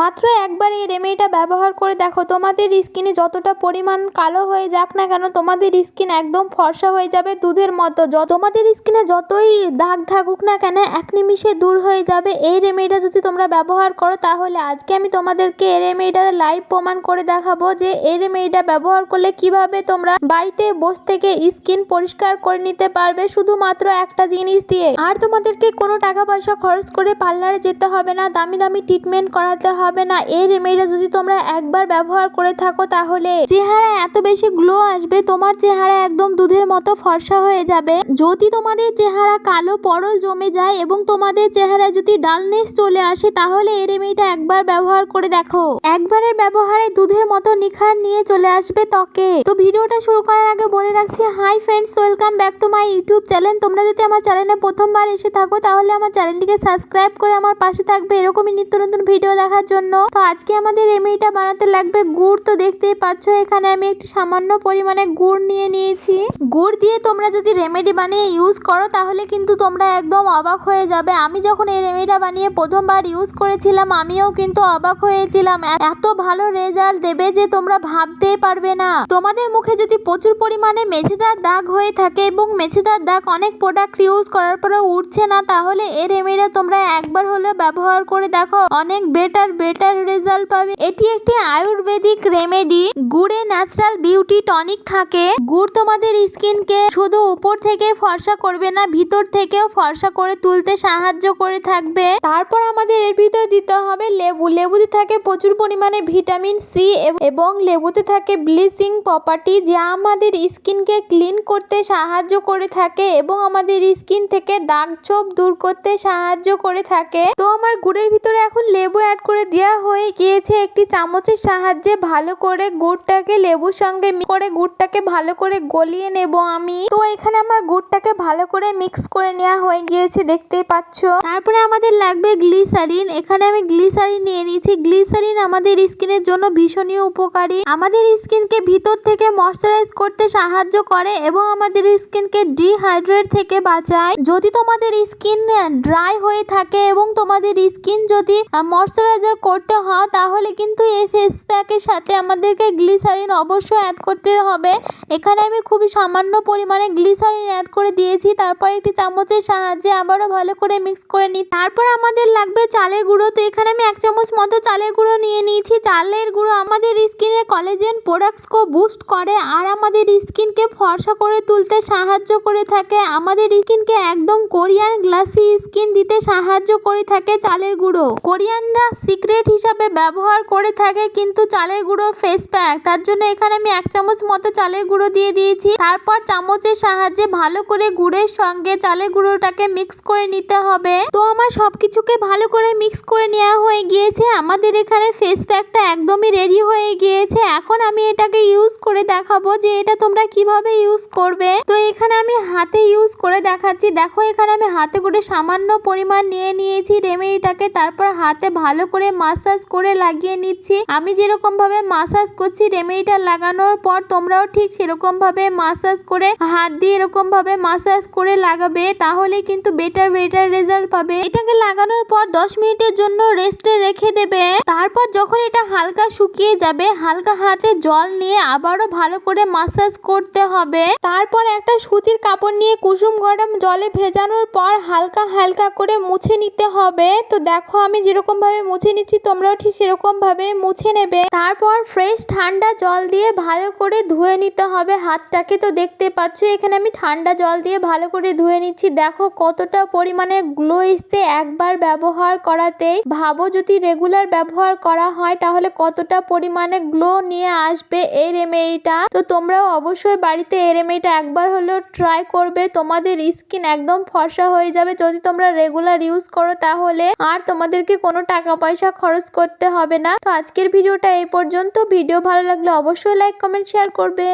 মাত্র একবার এই রেমেডিটা ব্যবহার করে দেখো, তোমাদের স্কিনে যতটা পরিমাণ কালো হয়ে যাক না কেন, তোমাদের স্কিন একদম ফর্সা হয়ে যাবে দুধের মতো। তোমাদের স্কিনে যতই দাগ থাকুক না কেন, এক নিমিষে দূর হয়ে যাবে। এই রেমেডিটা যদি তোমরা ব্যবহার করো, তাহলে আজকে আমি তোমাদেরকে এই রেমেডিটা লাইভ প্রমাণ করে দেখাবো যে এই রেমেডিটা ব্যবহার করলে কীভাবে তোমরা বাড়িতে বসে থেকে স্কিন পরিষ্কার করে নিতে পারবে শুধুমাত্র একটা জিনিস দিয়ে। আর তোমাদেরকে কোনো টাকা পয়সা খরচ করে পার্লারে যেতে হবে না, দামি দামি ট্রিটমেন্ট করাতে হবে। না। এই রেমেডিটা যদি তোমরা একবার ব্যবহার করে থাকো তাহলে চেহারা এত বেশি গ্লো আসবে, তোমার চেহারা একদম দুধের মতো ফর্সা হয়ে যাবে। যদি তোমাদের চেহারা কালো পরল জমে যায় এবং তোমাদের চেহারা যদি ডালনেস চলে আসে, তাহলে এই রেমেডিটা একবার ব্যবহার করে দেখো। একবারের ব্যবহারে দুধের মতো নিখার নিয়ে চলে আসবে ত্বকে। তো ভিডিওটা শুরু করার আগে বলে রাখছি hi friends welcome back to my YouTube channel তোমরা যদি আমার চ্যানেলে প্রথমবার এসে থাকো, তাহলে আমার চ্যানেলটিকে সাবস্ক্রাইব করে আমার পাশে থাকবে। এরকমই নিত্য নতুন ভিডিও দেখার জন্য। তো আজকে আমাদের রেমেডিটা বানাতে লাগবে গুড়। তো দেখতেই পাচ্ছ, এখানে আমি একটি সামান্য পরিমাণে গুড় নিয়ে নিয়েছি। গুড় দিয়ে তোমরা যদি রেমেডি বানিয়ে ইউজ করো, তাহলে কিন্তু তোমরা একদম অবাক হয়ে যাবে। আমি যখন এই রেমেডিটা বানিয়ে প্রথমবার ইউজ করেছিলাম, আমিও কিন্তু অবাক হয়েছিলাম। এত ভালো রেজাল্ট দেবে যে তোমরা ভাবতেই পারবে না। তোমাদের মুখে যদি প্রচুর পরিমাণে মেছেদার দাগ হয়ে থাকে এবং মেছেদার দাগ অনেক প্রোডাক্ট ইউজ করার পরেও উঠছে না, তাহলে এই রেমেডিটা তোমরা একবার হলে ব্যবহার করে দেখো। অনেক বেটার বেটার রেজাল্ট পাবে। এটি একটি আয়ুর্বেদিক রেমেডি গুড়ে ন্যাচারাল বিউটি টনিক থাকে। গুড় তোমাদের স্কিনকে শুধু উপর থেকে ফর্সা করবে না, ভিতর থেকেও ফর্সা করে তুলতে সাহায্য করে থাকবে। তারপর আমাদের এর ভিতরে দিতে হবে লেবু। লেবুতে থাকে প্রচুর পরিমাণে ভিটামিন সি এবং লেবুতে থাকে ব্লিচিং প্রপার্টি যা আমাদের স্কিনকে ক্লিন করতে সাহায্য করে থাকে এবং আমাদের স্কিন থেকে দাগ ছোপ দূর করতে সাহায্য করে থাকে। তো আমার গুড়ের ভিতরে এখন লেবু অ্যাড করে দেওয়া হয়ে গিয়েছে একটি চামচের সাহায্যে ভালো করে গুড়টাকে লেবুর সঙ্গে করে গুড়টাকে ভালো করে গলিয়ে নেব আমি। তো এখানে আমার গুড়টাকে ভালো করে মিক্স করে নেওয়া হয়ে গিয়েছে, দেখতেই পাচ্ছ? তারপরে আমাদের লাগবে গ্লিসারিন। এখানে আমি গ্লিসারিন নিয়ে নিয়েছি। গ্লিসারিন আমাদের স্কিনের জন্য ভীষণই উপকারী। আমাদের স্কিনকে ভিতর থেকে ময়শ্চারাইজ করতে সাহায্য করে এবং আমাদের স্কিনকে ডিহাইড্রেট থেকে বাঁচায়। যদি তোমাদের স্কিন ড্রাই হয়ে থাকে এবং তোমাদের স্কিন যদি ময়শ্চারাইজার করতে হয়, তাহলে কিন্তু এই ফেস প্যাকের সাথে আমাদেরকে গ্লিসারিন অবশ্যই অ্যাড করতে হবে। এখানে আমি খুবই সামান্য পরিমাণে গ্লিসারিন অ্যাড করে দিয়েছি, তারপর একটি চামচের সাহায্যে আবারও ভালো করে মিক্স করে নিই। তারপর আমাদের লাগবে চালের গুঁড়ো, তো এখানে আমি এক চামচ মতো চালের গুঁড়ো নিয়ে নিয়েছি। চালের গুঁড়ো আমাদের স্কিনের কলেজেন প্রোডাক্টসকে বুস্ট করে, আর আমাদের স্কিনকে ফর্সা করে তুলতে সাহায্য করে থাকে। আমাদের স্কিনকে একদম কোরিয়ান গ্লাসি স্কিন দিতে সাহায্য করে থাকে চালের গুঁড়ো। কোরিয়ানরা সিক্রেট হিসাবে ব্যবহার করে থাকে কিন্তু চালের গুঁড়ো ফেস প্যাক তার জন্য এখানে আমি এক চামচ মতো চালের গুঁড়ো দিয়ে দিয়েছি। তারপর চামচের সাহায্যে ভালো করে গুড়ের সঙ্গে চালের গুঁড়োটাকে মিক্স করে নিতে হবে। তো আমার সবকিছুকে ভালো করে মিক্স করে নেওয়া হয়ে গিয়েছে। আমাদের এখানে ফেস প্যাকটা একদমই রেডি হয়ে গিয়েছে। এখন আমি এটাকে ইউজ করে দেখাবো যে এটা তোমরা কীভাবে ইউজ করবে। তো এখানে আমি হাতে ইউজ করে দেখাচ্ছি। দেখো এখানে আমি হাতে করে সামান্য পরিমাণ নিয়ে নিয়েছি। রেমেডিটাকে তারপর হাতে ভালো করে মাসাজ করে লাগিয়ে নিচ্ছি। আমি যেরকম ভাবে মাসাজ করছি রেমেডিটা লাগানোর পর তোমরাও ঠিক সেরকম ভাবে মাসাজ করে, হাত দিয়ে এরকম ভাবে মাসাজ করে লাগাবে, তাহলে কিন্তু বেটার বেটার রেজাল্ট পাবে। এটাকে লাগানোর পর দশ মিনিটের জন্য রেস্টে রেখে দেবে। তারপর যখন এটা হালকা শুকিয়ে যাবে, হালকা হাতে জল নিয়ে আবারও ভালো করে মাসাজ করতে হবে। তারপর একটা সুতির কাপড় নিয়ে কুসুম গরম জলে ভেজানোর পর হালকা হালকা করে মুছে নিতে হবে। তো দেখো আমি যেরকম ভাবে মুছে নিচ্ছি তোমরাও ঠিক সেরকম ভাবে মুছে নেবে। তারপর ফ্রেশ ঠান্ডা জল দিয়ে ভালো করে ধুয়ে নিতে হবে হাতটাকে। তো দেখতে পাচ্ছ, এখানে আমি ঠান্ডা জল দিয়ে ভালো করে ধুয়ে নিচ্ছি। দেখো কতটা পরিমাণে গ্লো এসছে একবার ব্যবহার করাতেই। ভাবো যদি রেগুলার ব্যবহার করা হয়, তাহলে কতটা পরিমাণে গ্লো নিয়ে আসবে এই রেমেডিটা তো তোমরাও অবশ্যই বাড়িতে এই রেমেডিটা একবার হলেও ট্রাই করবে। তোমাদের স্কিন একদম ফর্সা হয়ে যাবে। যদি তোমরা রেগুলার ইউজ করো তাহলে। আর তোমাদেরকে কোনো টাকা পয়সা খরচ করতে হবে না। তো আজকের ভিডিওটা এই পর্যন্ত। ভিডিও ভালো লাগলে অবশ্যই লাইক কমেন্ট শেয়ার করবে।